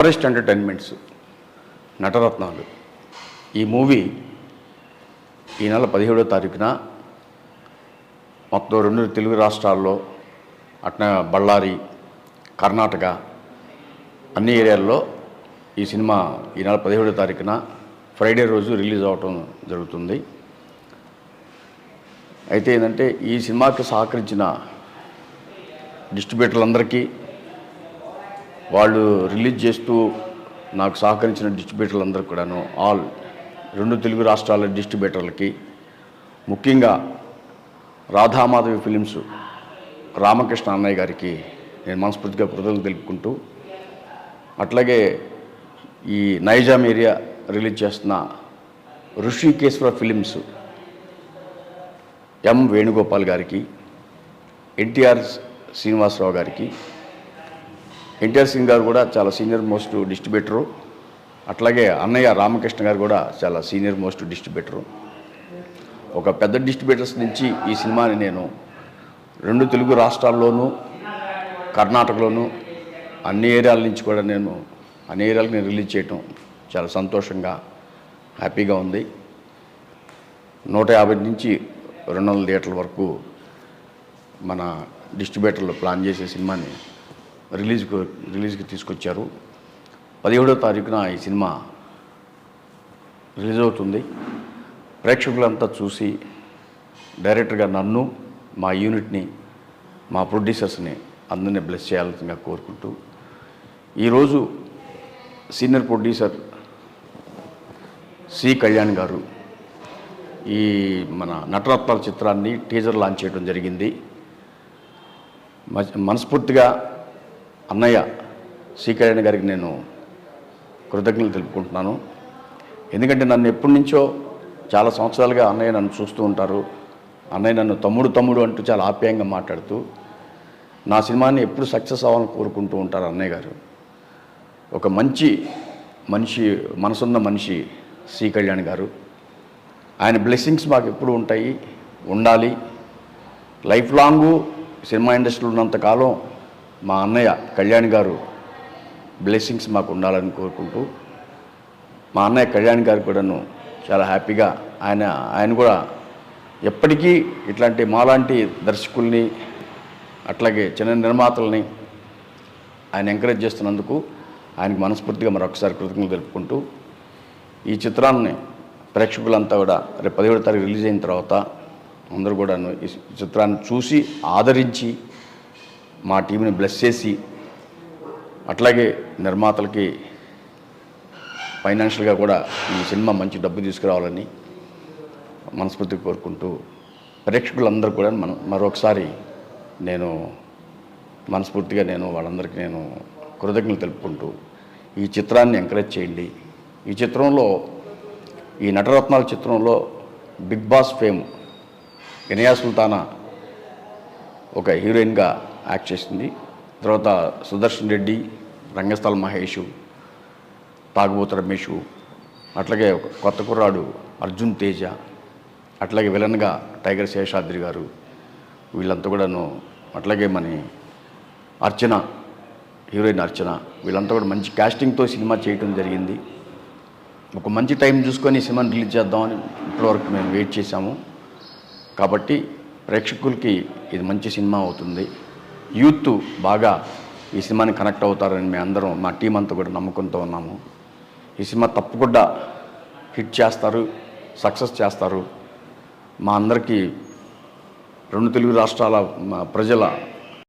Forest entertainments నటరత్నాలు. ఈ movie ఈ నెల పదిహేడో తారీఖున మొత్తం రెండు తెలుగు రాష్ట్రాల్లో అట్నే బళ్ళారి కర్ణాటక అన్ని ఏరియాల్లో ఈ సినిమా ఈ నెల పదిహేడో తారీఖున ఫ్రైడే రోజు రిలీజ్ అవటం జరుగుతుంది. అయితే ఏంటంటే ఈ సినిమాకి సహకరించిన డిస్ట్రిబ్యూటర్లందరికీ వాళ్ళు రిలీజ్ చేస్తూ నాకు సహకరించిన డిస్ట్రిబ్యూటర్లందరూ కూడాను ఆల్ రెండు తెలుగు రాష్ట్రాల డిస్ట్రిబ్యూటర్లకి ముఖ్యంగా రాధామాధవి ఫిలిమ్స్ రామకృష్ణ అన్నయ్య గారికి నేను మనస్ఫూర్తిగా కృతజ్ఞతలు తెలుపుకుంటూ అట్లాగే ఈ నైజాం ఏరియా రిలీజ్ చేస్తున్న ఋషికేశ్వర ఫిలిమ్స్ ఎం వేణుగోపాల్ గారికి ఎన్టీఆర్ శ్రీనివాసరావు గారికి ఎన్టీఆర్ సింగ్ గారు కూడా చాలా సీనియర్ మోస్ట్ డిస్ట్రిబ్యూటరు. అట్లాగే అన్నయ్య రామకృష్ణ గారు కూడా చాలా సీనియర్ మోస్ట్ డిస్ట్రిబ్యూటరు. ఒక పెద్ద డిస్ట్రిబ్యూటర్స్ నుంచి ఈ సినిమాని నేను రెండు తెలుగు రాష్ట్రాల్లోనూ కర్ణాటకలోనూ అన్ని ఏరియాల నుంచి కూడా నేను అన్ని ఏరియాలకు నేను రిలీజ్ చేయటం చాలా సంతోషంగా హ్యాపీగా ఉంది. నూట యాభై నుంచి రెండు వందల థియేటర్ల వరకు మన డిస్ట్రిబ్యూటర్లు ప్లాన్ చేసే సినిమాని రిలీజ్కు రిలీజ్కి తీసుకొచ్చారు. పదిహేడో తారీఖున ఈ సినిమా రిలీజ్ అవుతుంది. ప్రేక్షకులంతా చూసి డైరెక్టర్గా నన్ను మా యూనిట్ని మా ప్రొడ్యూసర్స్ని అందరినీ బ్లెస్ చేయాల్సిందిగా కోరుకుంటూ ఈరోజు సీనియర్ ప్రొడ్యూసర్ సి కళ్యాణ్ గారు ఈ మన నటరత్నాల చిత్రాన్ని టీజర్ లాంచ్ చేయడం జరిగింది. మ- మనస్ఫూర్తిగా అన్నయ్య శ్రీకరణ కళ్యాణ్ గారికి నేను కృతజ్ఞతలు తెలుపుకుంటున్నాను. ఎందుకంటే నన్ను ఎప్పటి నుంచో చాలా సంవత్సరాలుగా అన్నయ్య నన్ను చూస్తూ ఉంటారు. అన్నయ్య నన్ను తమ్ముడు తమ్ముడు అంటూ చాలా ఆప్యాయంగా మాట్లాడుతూ నా సినిమాని ఎప్పుడు సక్సెస్ అవ్వాలని కోరుకుంటూ ఉంటారు అన్నయ్య గారు. ఒక మంచి మనిషి మనసున్న మనిషి శ్రీ కళ్యాణ్ గారు. ఆయన బ్లెస్సింగ్స్ మాకు ఎప్పుడు ఉంటాయి ఉండాలి. లైఫ్ లాంగు సినిమా ఇండస్ట్రీలో ఉన్నంతకాలం మా అన్నయ్య కళ్యాణ్ గారు బ్లెస్సింగ్స్ మాకు ఉండాలని కోరుకుంటూ మా అన్నయ్య కళ్యాణ్ గారు కూడాను చాలా హ్యాపీగా ఆయన ఆయన కూడా ఎప్పటికీ ఇట్లాంటి మాలాంటి దర్శకుల్ని అట్లాగే చిన్న నిర్మాతల్ని ఆయన ఎంకరేజ్ చేస్తున్నందుకు ఆయనకు మనస్ఫూర్తిగా మరొకసారి కృతజ్ఞతలు తెలుపుకుంటూ ఈ చిత్రాన్ని ప్రేక్షకులంతా కూడా రేపు పదిహేడు తారీఖు రిలీజ్ అయిన తర్వాత అందరూ కూడా ఈ చిత్రాన్ని చూసి ఆదరించి మా టీంని బ్లెస్ చేసి అట్లాగే నిర్మాతలకి ఫైనాన్షియల్గా కూడా ఈ సినిమా మంచి డబ్బు తీసుకురావాలని మనస్ఫూర్తిగా కోరుకుంటూ ప్రేక్షకులందరూ కూడా మన మరొకసారి నేను మనస్ఫూర్తిగా నేను వాళ్ళందరికీ నేను కృతజ్ఞతలు తెలుపుకుంటూ ఈ చిత్రాన్ని ఎంకరేజ్ చేయండి. ఈ చిత్రంలో ఈ నటరత్నాల చిత్రంలో Bigg Boss fame Inaya Sultana ఒక హీరోయిన్గా యాక్ట్ చేసింది. తర్వాత సుదర్శన్ రెడ్డి రంగస్థల మహేషు తాగుబోతు రమేషు అట్లాగే కొత్త కుర్రాడు అర్జున్ తేజ అట్లాగే విలన్గా టైగర్ శేషాద్రి గారు వీళ్ళంతా కూడాను అట్లాగే మన అర్చన హీరోయిన్ అర్చన వీళ్ళంతా కూడా మంచి కాస్టింగ్తో సినిమా చేయటం జరిగింది. ఒక మంచి టైం చూసుకొని ఈ సినిమాని రిలీజ్ చేద్దామని ఇప్పటివరకు మేము వెయిట్ చేశాము. కాబట్టి ప్రేక్షకులకి ఇది మంచి సినిమా అవుతుంది. యూత్ బాగా ఈ సినిమాని కనెక్ట్ అవుతారని మేము అందరం మా టీం అంతా కూడా నమ్ముకుంటూ ఉన్నాము. ఈ సినిమా తప్పకుండా హిట్ చేస్తారు సక్సెస్ చేస్తారు. మా అందరికీ రెండు తెలుగు రాష్ట్రాల ప్రజల